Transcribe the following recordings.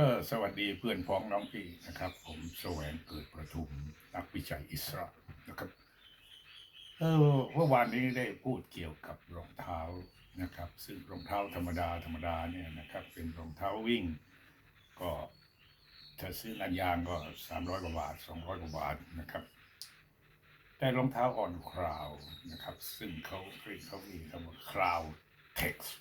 ก็สวัสดีเพื่อนพ้องน้องพี่นะครับ ผมแสวงเกิดประทุมนักวิจัยอิสระนะครับเออเมื่อวานนี้ได้พูดเกี่ยวกับรองเท้านะครับ ซึ่งรองเท้าธรรมดาธรรมดาเนี่ยนะครับ เป็นรองเท้าวิ่ง ก็ถ้าซื้อนันยางก็สามร้อยกว่าบาทสองร้อยกว่าบาทนะครับ แต่รองเท้าออนคราวนะครับ ซึ่งเขาเขามีคำว่าคราวเท็กซ์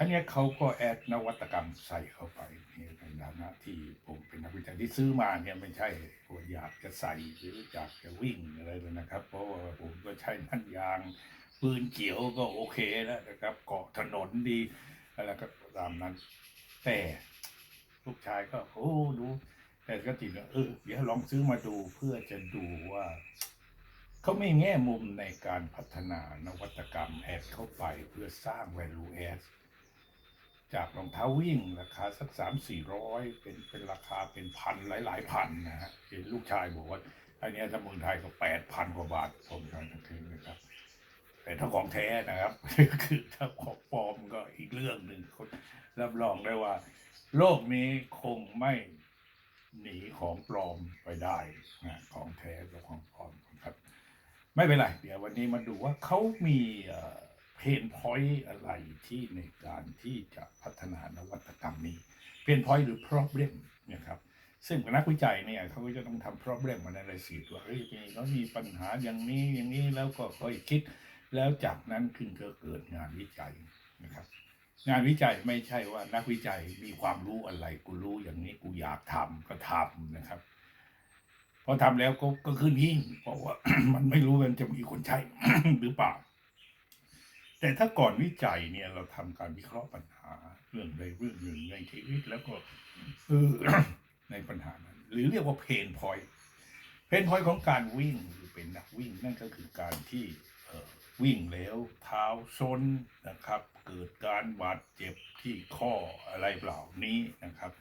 อันนี้เขาก็แอดนวัตกรรมใส่เข้าไปนี่ในฐานะที่ผมเป็นนักวิจัยที่ซื้อมาเนี่ยไม่ใช่ว่าอยากจะใส่หรืออยากจะวิ่งอะไรเลยนะครับ เพราะว่าผมก็ใช้นั่นยางปืนเกี่ยวก็โอเคแล้วนะครับ เกาะถนนดีอะไรก็ตามนั้น แต่ลูกชายก็โอ้ดูแต่ก็ติดเออเดี๋ยวลองซื้อมาดูเพื่อจะดูว่าเขาไม่แง่มุมในการพัฒนานวัตกรรมแอดเข้าไปเพื่อสร้าง value add จากรองเท้าวิ่งราคาสักสามสี่ร้อยเป็นเป็นราคาเป็นพันหลายหลายๆพันนะฮะเห็นลูกชายบอกว่าอันเนี้ยถ้าเมืองไทยก็แปดพันกว่าบาทผมทางทั้งคืนนะครับ แต่ถ้าของแท้นะครับ คือถ้าของปลอมก็อีกเรื่องหนึ่งคนรับรองได้ว่า โลกนี้คงไม่หนีของปลอมไปได้นะของแท้กับของปลอมครับ ไม่เป็นไร เดี๋ยววันนี้มาดูว่าเขามีเเพนพอยต์อะไรที่ในการที่จะพัฒนานวัตกรรมนี้ เพนพอยต์หรือ problem นะครับซึ่งนักวิจัยเนี่ยเขาก็จะต้องทำ problem analysis ว่าเฮ้ยมีเขามีปัญหาอย่างนี้อย่างนี้แล้วก็ค่อยคิด แล้วจากนั้นขึ้นก็เกิดงานวิจัยนะครับ งานวิจัยไม่ใช่ว่านักวิจัยมีความรู้อะไรกูรู้อย่างนี้กูอยากทำก็ทำนะครับพอทำแล้วก็ก็ขึ้นหิ้งเพราะว่ามันไม่รู้มันจะมีคนใช้หรือเปล่า แต่ถ้าก่อนวิจัยเนี่ยเราทำการวิเคราะห์ปัญหาเรื่องใดเรื่องหนึ่งในชีวิตแล้วก็เออในปัญหานั้น หรือเรียกว่าเพนพอยเพนพอยของการวิ่งหรือเป็นนักวิ่งนั่นก็คือการที่วิ่งแล้วเท้าซนนะครับ เกิดการบาดเจ็บที่ข้ออะไรเหล่านี้นะครับ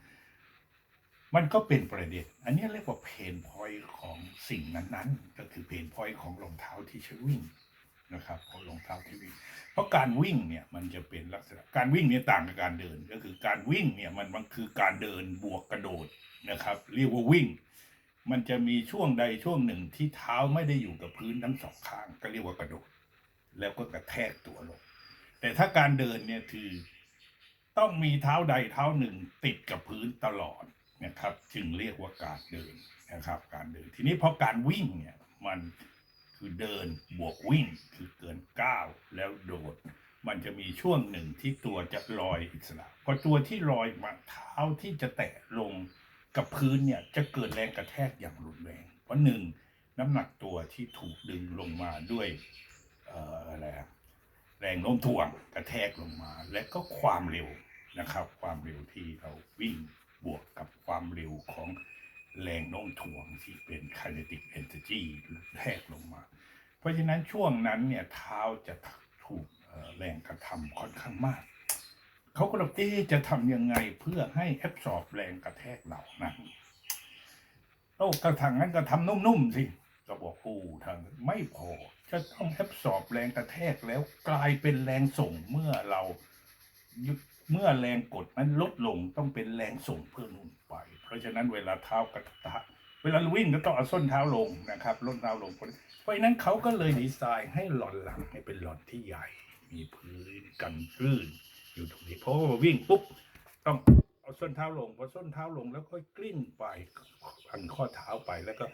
มันก็เป็นประเด็น อันนี้เรียกว่าเพนพอยของสิ่งนั้นๆ ก็คือเพนพอยของรองเท้าที่ใช้วิ่ง นะครับของรองเท้าที่วิ่ง เพราะการวิ่งเนี่ยมันจะเป็นลักษณะการวิ่งเนี่ยต่างกับการเดิน ก็คือการวิ่งเนี่ยมันมันคือการเดินบวกกระโดดนะครับ เรียกว่าวิ่ง มันจะมีช่วงใดช่วงหนึ่งที่เท้าไม่ได้อยู่กับพื้นทั้งสองข้างก็เรียกว่ากระโดด แล้วก็กระแทกตัวลง แต่ถ้าการเดินเนี่ยคือต้องมีเท้าใดเท้าหนึ่งติดกับพื้นตลอดนะครับ จึงเรียกว่าการเดินนะครับ การเดินทีนี้พอการวิ่งเนี่ยมัน คือเดินบวกวิ่งคือเกินก้าวแล้วโดด มันจะมีช่วงหนึ่งที่ตัวจะลอยอิสระพอตัวที่ลอยมาเท้าที่จะแตะลงกับพื้นเนี่ยจะเกิดแรงกระแทกอย่างรุนแรง เพราะหนึ่งน้ำหนักตัวที่ถูกดึงลงมาด้วยอะไรแรงโน้มถ่วงกระแทกลงมา และก็ความเร็วนะครับ ความเร็วที่เราวิ่งบวกกับความเร็วของ แรงโน้มถ่วงที่เป็น kinetic energy แทกลงมา เพราะฉะนั้นช่วงนั้นเนี่ยเท้าจะถูกแรงกระทำค่อนข้างมาก เขาก็เลยจะทำยังไงเพื่อให้แอบสอบแรงกระแทกเหล่านั้นโอ้กระถังนั้นก็ทำนุ่มๆสิก็บอกโอ้ทางไม่พอจะต้องแอบสอบแรงกระแทกแล้วกลายเป็นแรงส่งเมื่อเรายุเมื่อแรงกดนั้นลดลงต้องเป็นแรงส่งเพิ่มลงไป เพราะฉะนั้นเวลาเท้ากระทะเวลาวิ่งก็ต้องเอาส้นเท้าลงนะครับลดเท้าลง เพราะฉะนั้นเขาก็เลยดีไซน์ให้หลอนหลังให้เป็นหลอนที่ใหญ่ มีพื้นกันรื่นอยู่ตรงนี้เพราะว่าวิ่งปุ๊บต้องเอาส้นเท้าลงพอส้นเท้าลงแล้วก็กลิ้งไปอันข้อเท้าไปแล้วก็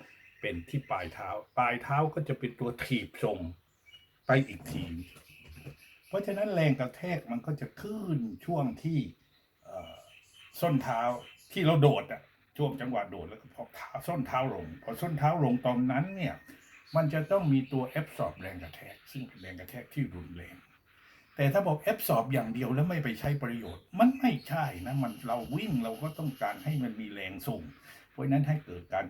เป็นที่ปลายเท้า ปลายเท้าก็จะเป็นตัวถีบส่งไปอีกทีเพราะฉะนั้นแรงกระแทกมันก็จะขึ้นช่วงที่ส้นเท้าที่เราโดดอะ ช่วงจังหวะโดดแล้วก็พอเท้าส้นเท้าลง พอส้นเท้าลงตอนนั้นเนี่ย มันจะต้องมีตัวแอบสอบแรงกระแทก ซึ่งเป็นแรงกระแทกที่รุนแรง แต่ถ้าบอกแอบสอบอย่างเดียวแล้วไม่ไปใช้ประโยชน์ มันไม่ใช่นะ มันเราวิ่งเราก็ต้องการให้มันมีแรงส่ง เพราะนั้นให้เกิดการ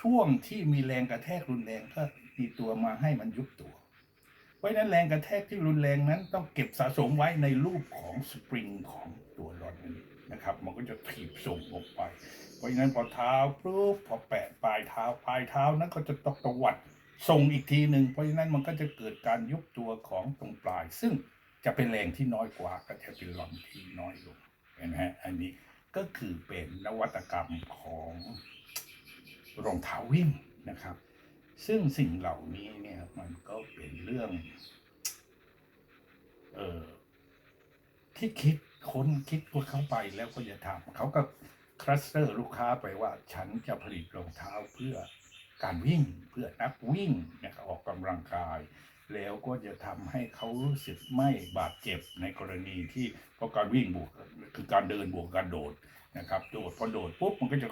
ช่วงที่มีแรงกระแทกรุนแรงก็มีตัวมาให้มันยุบตัว เพราะนั้นแรงกระแทกที่รุนแรงนั้นต้องเก็บสะสมไว้ในรูปของสปริงของตัวรอนนี้นะครับ มันก็จะถีบส่งออกไป เพราะฉะนั้นพอเท้าปุ๊บพอแปะปลายเท้าปลายเท้านั้นก็จะตกตวัดส่งอีกทีหนึ่งเพราะฉะนั้นมันก็จะเกิดการยุบตัวของตรงปลาย ซึ่งจะเป็นแรงที่น้อยกว่าก็จะเป็นลอนที่น้อยลงเห็นไหมฮะอันนี้ก็คือเป็นนวัตกรรมของรองเท้าวิ่งนะครับ ซึ่งสิ่งเหล่านี้เนี่ยมันก็เป็นเรื่องเออที่คิดคนคิดพวกเขาไปแล้วก็จะทำเขาก็ คลัสเตอร์ลูกค้าไปว่าฉันจะผลิตรองเท้าเพื่อการวิ่งเพื่อนักวิ่งนะครับออกกำลังกาย แล้วก็จะทำให้เขารู้สึกไม่บาดเจ็บในกรณีที่เพราะการวิ่งบวกคือการเดินบวกการโดดนะครับโดดพอโดดปุ๊บมันก็จะ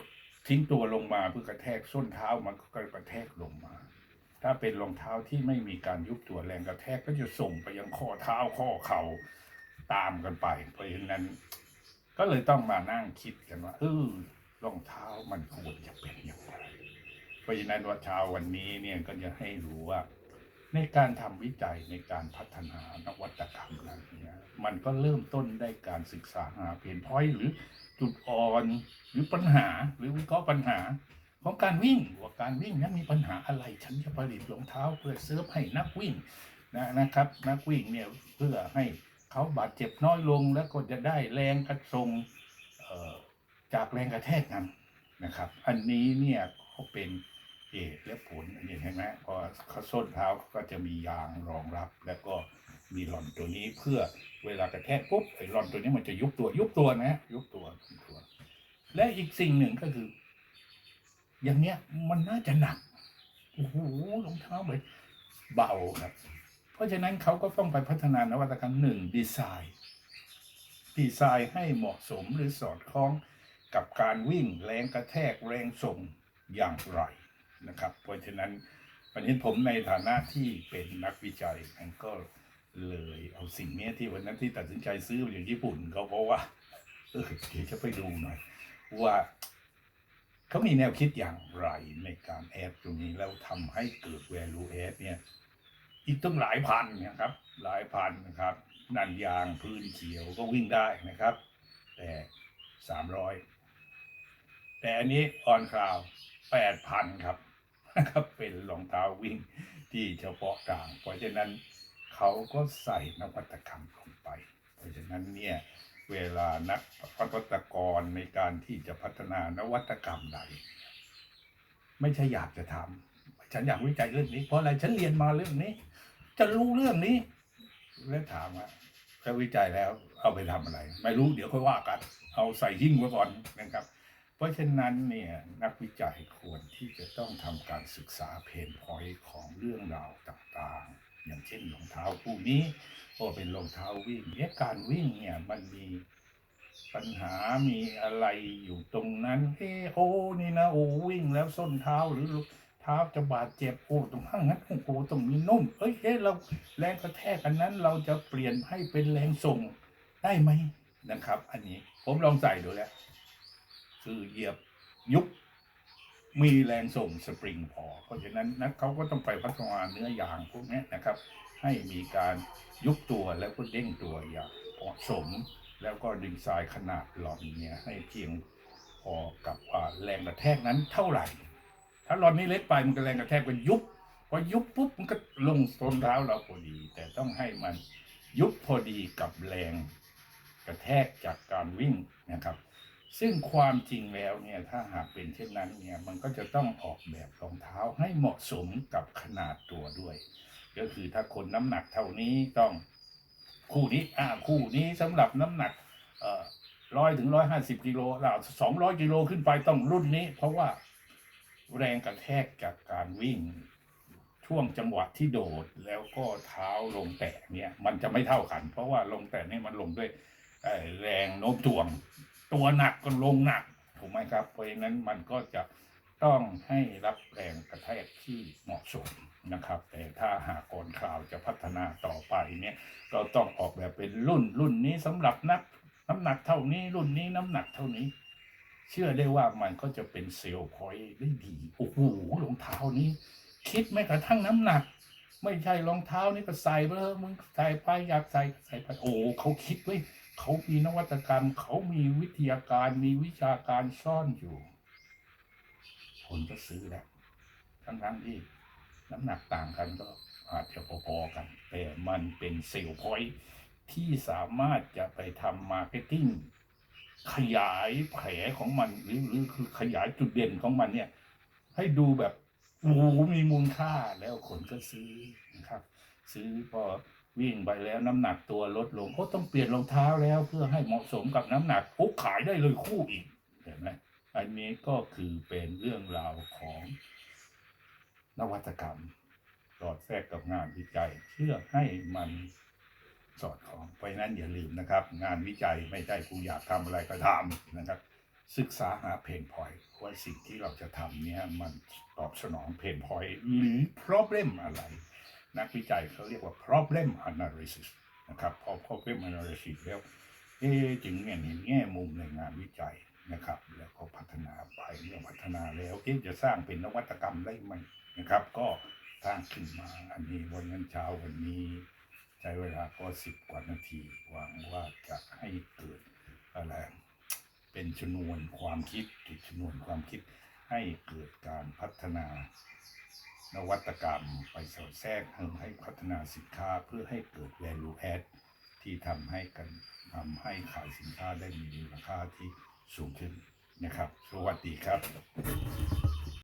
ทิ้งตัวลงมาเพื่อกระแทกส้นเท้ามันก็กระแทกลงมา ถ้าเป็นรองเท้าที่ไม่มีการยุบตัวแรงกระแทกก็จะส่งไปยังข้อเท้าข้อเข่าตามกันไป เพราะฉะนั้น ก็เลยต้องมานั่งคิดกันว่าเออรองเท้ามันควรจะเป็นอย่างไรเพราะฉะนั้นว่าชาววันนี้เนี่ยก็จะให้รู้ว่า ในการทำวิจัยในการพัฒนานวัตกรรมนั้นเนี่ยมันก็เริ่มต้นได้การศึกษาหาเพนพอยหรือจุดอ่อนหรือปัญหาหรือวิเคราะห์ปัญหา ของการวิ่งว่าการวิ่งนั้นมีปัญหาอะไร ฉันจะผลิตรองเท้าเพื่อเซิร์ฟให้นักวิ่งนะนะครับ นักวิ่งเนี่ยเพื่อให้ เขาบาดเจ็บน้อยลงแล้วก็จะได้แรงกระทรงจากแรงกระแทกนั้นนะครับ อันนี้เนี่ยเขาเป็นเหตุและผลอันนี้เห็นไหมพอเขาส้นเท้าก็จะมียางรองรับ แล้วก็มีหล่อนตัวนี้เพื่อเวลากระแทกปุ๊บไอ้หล่อนตัวนี้มันจะยุบตัวยุบตัวนะยุบตัวยุบตัว และอีกสิ่งหนึ่งก็คือ อย่างเนี้ยมันน่าจะหนักโอ้โหรองเท้าแบบเบาครับ เพราะฉะนั้นเขาก็ต้องไปพัฒนานวัตกรรมหนึ่งดีไซน์ดีไซน์ให้เหมาะสมหรือสอดคล้องกับการวิ่งแรงกระแทกแรงส่งอย่างไรนะครับ เพราะฉะนั้นวันนี้ผมในฐานะที่เป็นนักวิจัยมันก็เลยเอาสิ่งนี้ที่วันนั้นที่ตัดสินใจซื้อมาจากญี่ปุ่นเขาเพราะว่าเออเดี๋ยวจะไปดูหน่อย ว่าเขามีแนวคิดอย่างไรในการแอดตรงนี้แล้วทำให้เกิด value add เนี่ย อีกตั้งหลายพันนะครับ หลายพันนะครับนันยางพื้นเขียวก็วิ่งได้นะครับ แต่สามร้อยแต่อันนี้ออนคราวแปดพันครับนะครับเป็นรองเท้าวิ่งที่เฉพาะทาง เพราะฉะนั้นเขาก็ใส่นวัตกรรมลงไป เพราะฉะนั้นเนี่ยเวลานักพัฒนกรในการที่จะพัฒนานวัตกรรมใด ไม่ใช่อยากจะทำ ฉันอยากวิจัยเรื่องนี้ เพราะอะไรฉันเรียนมาเรื่องนี้ จะรู้เรื่องนี้ แล้วถามว่าถ้าวิจัยแล้วเอาไปทำอะไร ไม่รู้เดี๋ยวค่อยว่ากัน เอาใส่หิ้งไว้ก่อนนะครับ เพราะฉะนั้นเนี่ยนักวิจัยควรที่จะต้องทำการศึกษาเพนพอยต์ของเรื่องราวต่างๆ อย่างเช่นรองเท้าคู่นี้ก็เป็นรองเท้าวิ่งเนี่ยการวิ่งเนี่ยมันมีปัญหามีอะไรอยู่ตรงนั้น เออโอ้นี่นะ โอ้วิ่งแล้วส้นเท้าหรือ เท้าจะบาดเจ็บโอ้ตรงข้างนั้นโอ้โหตรงนี้นุ่ม เอ้ยเอ๊ะเราแรงกระแทกอันนั้นเราจะเปลี่ยนให้เป็นแรงส่งได้ไหมนะครับ อันนี้ผมลองใส่ดูแล้ว คือเหยียบยุบมีแรงส่งสปริงพอ เพราะฉะนั้นนักเขาก็ต้องไปพัฒนาเนื้อยางพวกนี้นะครับ ให้มีการยุบตัวแล้วก็เด้งตัวอย่างเหมาะสม แล้วก็ดึงทรายขนาดหลอนเนี่ยให้เพียงพอกับแรงกระแทกนั้นเท่าไหร่ ถ้าหลอนนี้เล็กไปมันก็แรงกระแทกมันยุบพอยุบปุ๊บมันก็ลงส้นเท้าเราพอดี แต่ต้องให้มันยุบพอดีกับแรงกระแทกจากการวิ่งนะครับ ซึ่งความจริงแล้วเนี่ยถ้าหากเป็นเช่นนั้นเนี่ยมันก็จะต้องออกแบบรองเท้าให้เหมาะสมกับขนาดตัวด้วย ก็คือถ้าคนน้ำหนักเท่านี้ต้องคู่นี้อ่าคู่นี้สำหรับน้ำหนักร้อยถึงร้อยห้าสิบกิโลเราสองร้อยกิโลขึ้นไปต้องรุ่นนี้ เพราะว่า แรงกระแทกจากการวิ่ง ช่วงจังหวะที่โดดแล้วก็เท้าลงแตะเนี่ยมันจะไม่เท่ากัน เพราะว่าลงแตะนี่มันลงด้วยแรงโน้มถ่วง ตัวหนักก็ลงหนักถูกไหมครับ เพราะฉะนั้นมันก็จะต้องให้รับแรงกระแทกที่เหมาะสมนะครับ แต่ถ้าหากก่อนข่าวจะพัฒนาต่อไปเนี่ยเราต้องออกแบบเป็นรุ่นรุ่นนี้สำหรับนักน้ำหนักเท่านี้รุ่นนี้น้ำหนักเท่านี้ เชื่อได้ว่ามันก็จะเป็นเซลล์พอยต์ได้ดีโอ้โหรองเท้านี้ คิดแม้กระทั่งน้ำหนัก ไม่ใช่รองเท้านี่ก็ใส่ไปเถอะมึงใส่ไปอยากใส่ใส่ไปโอ้เขาคิดไว้ยเขามีนวัตกรรม เขามีวิทยาการมีวิชาการซ่อนอยู่คนก็ซื้อแหละทั้งๆที่น้ำหนักต่างกันก็อาจจะพอๆกัน แต่มันเป็นเซลล์พอยที่สามารถจะไปทำมาร์เก็ตติ้ง ขยายแผลของมันหรือหรือคือขยายจุดเด่นของมันเนี่ย ให้ดูแบบโอ้มีมูลค่าแล้วคนก็ซื้อนะครับ ซื้อพอวิ่งไปแล้วน้ำหนักตัวลดลงก็ต้องเปลี่ยนรองเท้าแล้วเพื่อให้เหมาะสมกับน้ำหนักปุ๊บขายได้เลยคู่อีกเห็นไหมอันนี้ก็คือเป็นเรื่องราวของนวัตกรรมสอดแทรกกับงานวิจัยเพื่อให้มัน สอดคล้องเพราะฉะนั้นอย่าลืมนะครับ งานวิจัยไม่ใช่กูอยากทำอะไรก็ทำนะครับ ศึกษาหาเพนพอยว่าสิ่งที่เราจะทำเนี่ยมันตอบสนองเพนพอยหรือ problem อะไร นักวิจัยเขาเรียกว่า problem analysis นะครับพอ problem analysis แล้วเอ๊จึงเห็นเห็นแง่มุมในงานวิจัยนะครับ แล้วก็พัฒนาไปเมื่อพัฒนาแล้วเอ๊จะสร้างเป็นนวัตกรรมได้ไหมนะครับ ก็สร้างขึ้นมาอันนี้วันนั้นเช้าวันนี้ ช้เวลาก็สิบกว่านาที หวังว่าจะให้เกิดอะไรเป็นชนวนความคิดจุดชนวนความคิดให้เกิดการพัฒนานวัตกรรมไปสอดแทรกให้พัฒนาสินค้าเพื่อให้เกิด value add ที่ทำให้กันทำให้ขายสินค้าได้มีมูลค่าที่สูงขึ้นนะครับ สวัสดีครับ